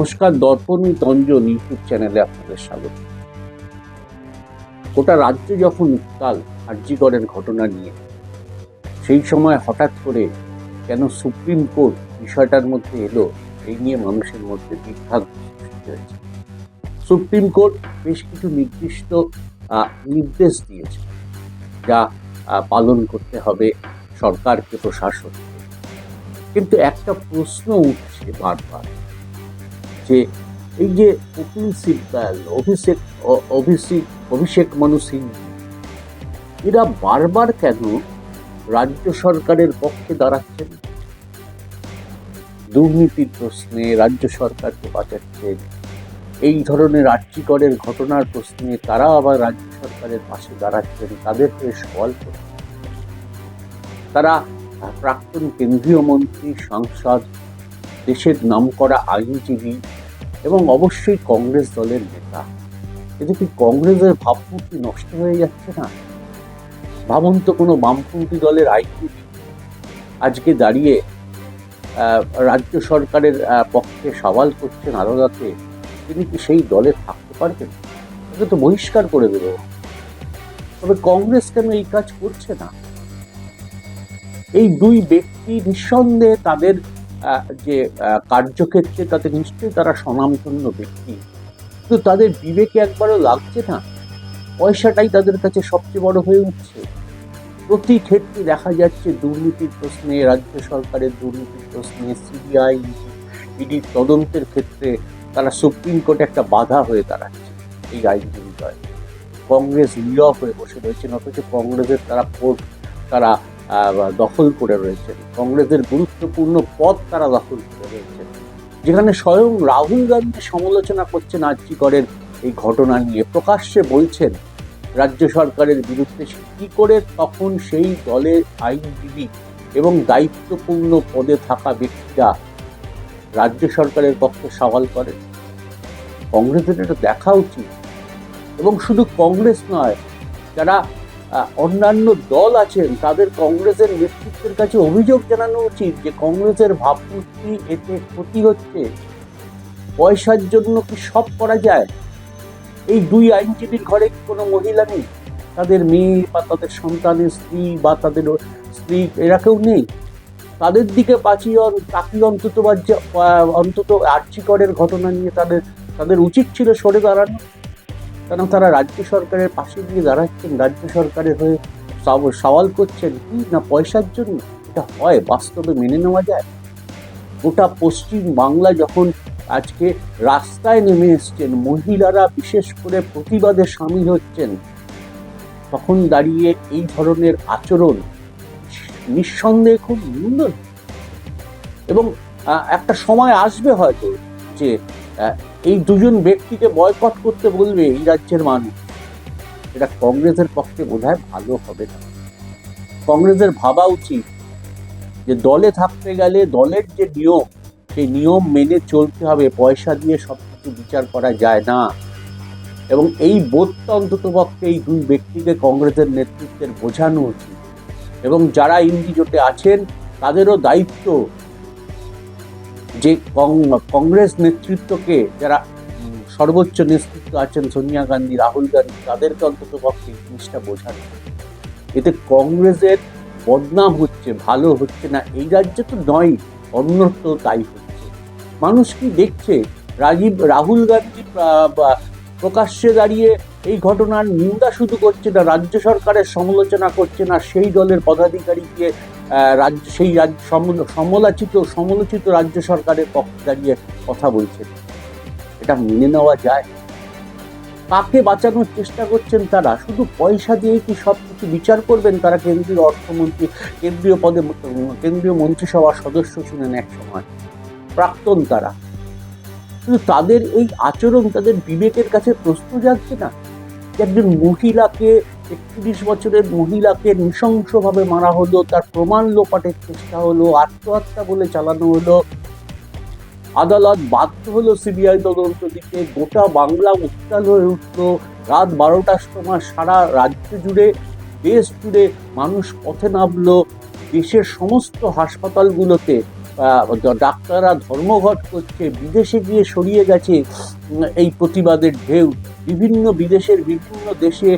নমস্কার দর্পণ তঞ্জন ইউটিউব চ্যানেলে আপনাদের স্বাগত। গোটা রাজ্য যখন উত্তাল আর্যিকরের ঘটনা নিয়ে, সেই সময় হঠাৎ করে কেন সুপ্রিম কোর্ট বিষয়টার মধ্যে এলো, এই নিয়ে মানুষের মধ্যে বিভ্রান্ত সৃষ্টি হয়েছে। সুপ্রিম কোর্ট বেশ কিছু নির্দিষ্ট নির্দেশ দিয়েছে, যা পালন করতে হবে সরকারকে প্রশাসনকে। কিন্তু একটা প্রশ্ন উঠছে বারবার। যে এই যে কপিল সিব্বাল অভিষেক অভিষেক অভিষেক মানু সিং, এরা বারবার কেন রাজ্য সরকারের পক্ষে দাঁড়াচ্ছেন? দুর্নীতির প্রশ্নে রাজ্য সরকারকে বাঁচাচ্ছেন। এই ধরনের আর্যিকরের ঘটনার প্রশ্নে তারা আবার রাজ্য সরকারের পাশে দাঁড়াচ্ছেন, তাদের হয়ে সওয়াল করছেন তারা প্রাক্তন কেন্দ্রীয় মন্ত্রী, সাংসদ, দেশের নামকরা আইনজীবী এবং অবশ্যই কংগ্রেস দলের নেতা। এতে কি কংগ্রেসের ভাবমূর্তি নষ্ট হয়ে যাচ্ছে না? ভাবুন তো কোনো বামপন্থী দলের আইনজীবী আজকে দাঁড়িয়ে রাজ্য সরকারের পক্ষে সওয়াল করছেন আদালতে, তিনি কি সেই দলে থাকতে পারবেন? তাকে তো বহিষ্কার করে দেব। তবে কংগ্রেস কেন এই কাজ করছে না? এই দুই ব্যক্তি নিঃসন্দেহে তাদের যে কার্যক্ষেত্রে তাতে নিশ্চয়ই তারা স্বনামধন্য ব্যক্তি। কিন্তু তাদের বিবেকে একবারও লাগছে না। পয়সাটাই তাদের কাছে সবচেয়ে বড় হয়ে উঠছে। প্রতি ক্ষেত্রে দেখা যাচ্ছে দুর্নীতির প্রশ্নে, রাজ্য সরকারের দুর্নীতির প্রশ্নে, সিবিআই ইডির তদন্তের ক্ষেত্রে তারা সুপ্রিম কোর্টে একটা বাধা হয়ে দাঁড়াচ্ছে এই আইনজীবী কংগ্রেস নীরব হয়ে বসে রয়েছেন, অথচ কংগ্রেসের তারা কোর্ট, তারা দখল করে রয়েছেন কংগ্রেসের গুরুত্বপূর্ণ পদ তারা দখল করে রয়েছেন যেখানে স্বয়ং রাহুল গান্ধী সমালোচনা করছেন আর্যিকরের এই ঘটনা নিয়ে। প্রকাশ্যে বলছেন, রাজ্য সরকারের বিরুদ্ধে কি করে তখন সেই দলের আইনজীবী এবং দায়িত্বপূর্ণ পদে থাকা ব্যক্তিরা রাজ্য সরকারের পক্ষে সওয়াল করেন কংগ্রেসের এটা দেখা উচিত। এবং শুধু কংগ্রেস নয়, যারা অন্যান্য দল আছেন, তাদের কংগ্রেসের নেতৃত্বের কাছে অভিযোগ জানানো উচিত যে কংগ্রেসের ভাবমূর্তি এতে ক্ষতি হচ্ছে। পয়সার জন্য কি সব করা যায়? এই দুই আইনজীবীর ঘরে কোনো মহিলা নেই? তাদের মেয়ে বা তাদের সন্তানের স্ত্রী বা তাদের স্ত্রী, এরা কেউ নেই? তাদের দিকে বাঁচিয়ে তাকিয়ে অন্তত বা অন্তত আর্যিকরের ঘটনা নিয়ে তাদের তাদের উচিত ছিল সরে দাঁড়ানো। কারণ তারা রাজ্য সরকারের পাশে গিয়ে দাঁড়াচ্ছেন? রাজ্য সরকারের হয়ে সওয়াল করছেন কি? না পয়সার জন্য? এটা হয়, বাস্তবে মেনে নেওয়া যায়। গোটা পশ্চিম বাংলা যখন আজকে রাস্তায় নেমে এসছেন, মহিলারা বিশেষ করে প্রতিবাদে সামিল হচ্ছেন, তখন দাঁড়িয়ে এই ধরনের আচরণ নিঃসন্দেহে খুব নিন্দন এবং একটা সময় আসবে হয়তো যে এই দুজন ব্যক্তিকে বয়কট করতে বলবে এই রাজ্যের মানুষ। এটা কংগ্রেসের পক্ষে বোধহয় ভালো হবে না। কংগ্রেসের ভাবা উচিত যে দলে থাকতে গেলে দলের যে নিয়ম, সেই নিয়ম মেনে চলতে হবে, পয়সা দিয়ে সব কিছু বিচার করা যায় না। এবং এই বোধটা অন্তত পক্ষে এই দুই ব্যক্তিকে কংগ্রেসের নেতৃত্বের বোঝানো উচিত। এবং যারা ইন্ডি জোটে আছেন, তাদেরও দায়িত্ব যে কংগ্রেস নেতৃত্বকে যারা সর্বোচ্চ নেতৃত্ব আছেন সোনিয়া গান্ধী, রাহুল গান্ধী, তাদেরকে অন্তত পক্ষে জিনিসটা বোঝানো এতে কংগ্রেসের বদনাম হচ্ছে, ভালো হচ্ছে না, এই রাজ্যে তো নয়, অন্যত্র তাই হচ্ছে। মানুষ কি দেখছে, রাজীব, রাহুল গান্ধী প্রকাশ্যে দাঁড়িয়ে এই ঘটনার নিন্দা শুধু করছে না, রাজ্য সরকারের সমালোচনা করছে না, সেই দলের পদাধিকারীকে রাজ্য, সেই রাজ্য সমালোচিত সমালোচিত রাজ্য সরকারের পক্ষে দাঁড়িয়ে কথা বলছেন। এটা মেনে নেওয়া যায়। কাকে বাঁচানোর চেষ্টা করছেন তারা? শুধু পয়সা দিয়ে কি সব কিছু বিচার করবেন? তারা কেন্দ্রীয় অর্থমন্ত্রী, কেন্দ্রীয় পদে, কেন্দ্রীয় মন্ত্রিসভার সদস্য ছিলেন এক সময়। প্রাক্তন তারা। কিন্তু তাদের এই আচরণ, তাদের বিবেকের কাছে প্রশ্ন যাচ্ছে না একজন মহিলাকে একত্রিশ বছরের মহিলাকে নৃশংসভাবে মারা হলো, তার প্রমাণ লোপাটের চেষ্টা হলো, আত্মহত্যা বলে চালানো হলো। আদালত বাধ্য হলো সিবিআই তদন্ত দিতে, গোটা বাংলা উত্তাল হয়ে উঠল। রাত বারোটার সময় সারা রাজ্য জুড়ে, দেশ জুড়ে মানুষ পথে নামলো। দেশের সমস্ত হাসপাতালগুলোতে ডাক্তাররা ধর্মঘট করছে, বিদেশে গিয়ে সরিয়ে গেছে এই প্রতিবাদের ঢেউ। বিভিন্ন বিদেশের বিভিন্ন দেশে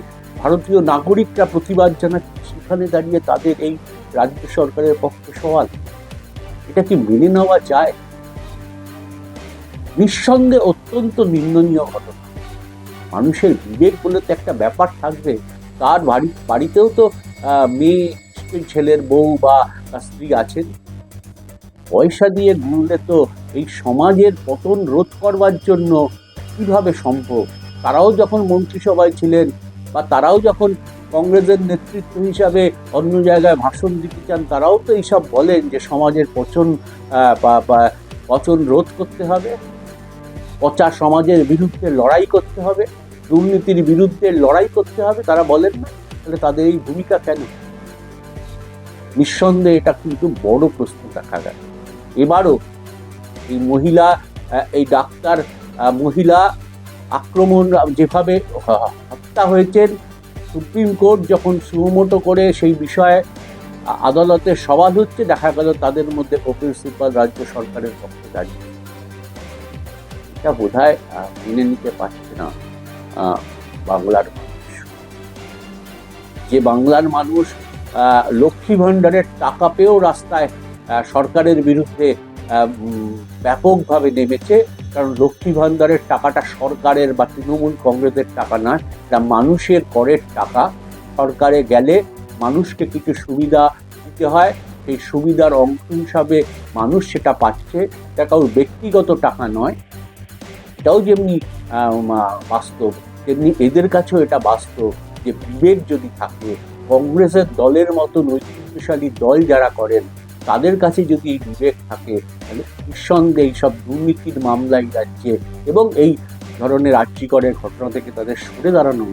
ভারতীয় নাগরিকরা প্রতিবাদ জানাচ্ছে, সেখানে দাঁড়িয়ে তাদের এই রাজ্য সরকারের পক্ষে সওয়াল। এটা কি মেনে নেওয়া যায়? নিঃসন্দেহে অত্যন্ত নিন্দনীয় ঘটনা। মানুষের বিবেক বলে তো একটা ব্যাপার থাকবে। তার বাড়ি, বাড়িতেও তো মেয়ে ছেলের বউ বা তার স্ত্রী আছেন। পয়সা দিয়ে গুনলে তো এই সমাজের পতন রোধ করবার জন্য কীভাবে সম্ভব? তারাও যখন মন্ত্রিসভায় ছিলেন বা তারাও যখন কংগ্রেসের নেতৃত্ব হিসাবে অন্য জায়গায় ভাষণ দিতে চান, তারাও তো এইসব বলেন যে সমাজের পচন পচন রোধ করতে হবে, পচা সমাজের বিরুদ্ধে লড়াই করতে হবে, দুর্নীতির বিরুদ্ধে লড়াই করতে হবে, তারা বলেন না। তাহলে তাদের এই ভূমিকা কেন? নিঃসন্দেহে এটা কিন্তু বড় প্রশ্ন দেখা গেল এবারও এই মহিলা এই ডাক্তার মহিলা আক্রমণ, যেভাবে হত্যা হয়েছেন। সুপ্রিম কোর্ট যখন সুমোটো করে সেই বিষয়ে আদালতে সওয়াল হচ্ছে দেখা গেল তাদের মধ্যে কপিল সিব্বাল রাজ্য সরকারের পক্ষে দাঁড়িয়ে এটা বোধ হয় মেনে নিতে পারছে না বাংলার মানুষ। যে বাংলার মানুষ লক্ষ্মী ভাণ্ডারের টাকা পেয়েও রাস্তায় সরকারের বিরুদ্ধে ব্যাপকভাবে নেমেছে কারণ লক্ষ্মী ভাণ্ডারের টাকাটা সরকারের বা তৃণমূল কংগ্রেসের টাকা না, এটা মানুষের করের টাকা। সরকারে গেলে মানুষকে কিছু সুবিধা দিতে হয়, সেই সুবিধার অংশ হিসাবে মানুষ সেটা পাচ্ছে। এটা কারোর ব্যক্তিগত টাকা নয়, এটাও যেমনি বাস্তব, তেমনি এদের কাছেও এটা বাস্তব যে বিবেক যদি থাকে, কংগ্রেসের দলের মতো ঐতিহ্যশালী দল যারা করেন তাদের কাছে যদি বিবেক থাকে, তাহলে নিঃসন্দেহে এইসব দুর্নীতির মামলায় রাজ্যে এবং এই ধরনের আর্যিকরের ঘটনা থেকে তাদের সরে দাঁড়ানো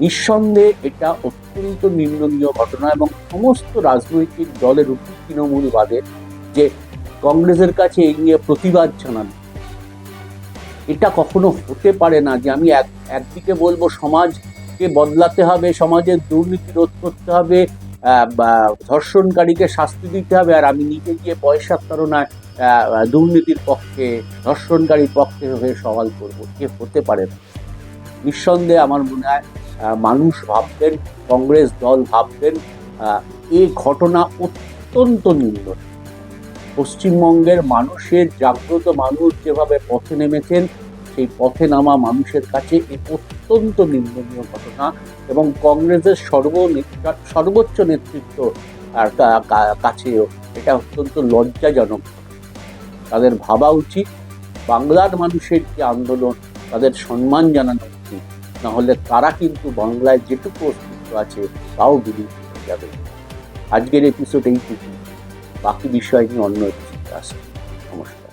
নিঃসন্দেহে এটা অত্যন্ত নিন্দনীয় ঘটনা এবং সমস্ত রাজনৈতিক দলের উপর তৃণমূল বাদে যে কংগ্রেসের কাছে এই নিয়ে প্রতিবাদ জানানো। এটা কখনো হতে পারে না যে আমি এক, একদিকে বলব সমাজকে বদলাতে হবে, সমাজের দুর্নীতি রোধ করতে হবে ধর্ষণকারীকে শাস্তি দিতে হবে আর আমি নিজে গিয়ে পয়সার তাড়নায় আহ, দুর্নীতির পক্ষে ধর্ষণকারীর পক্ষে হয়ে সওয়াল করব। কে হতে পারে না। নিঃসন্দেহে আমার মনে হয় মানুষ ভাবতেন কংগ্রেস দল ভাবতেন আহ, এই ঘটনা অত্যন্ত নিম্ন। পশ্চিমবঙ্গের মানুষের জাগ্রত মানুষ যেভাবে পথে নেমেছেন সেই পথে নামা মানুষের কাছে এ অত্যন্ত নিন্দনীয় ঘটনা এবং কংগ্রেসের সর্ব সর্বোচ্চ নেতৃত্ব আর কাছেও এটা অত্যন্ত লজ্জাজনক। তাদের ভাবা উচিত, বাংলার মানুষের যে আন্দোলন, তাদের সম্মান জানানো উচিত। নাহলে তারা কিন্তু বাংলায় যেটুকু অস্তিত্ব আছে, তাও বিলুপ্ত হয়ে যাবে। আজকের এপিসোড এইটুকু বাকি বিষয় নিয়ে অন্য এপিসোড আসবে নমস্কার।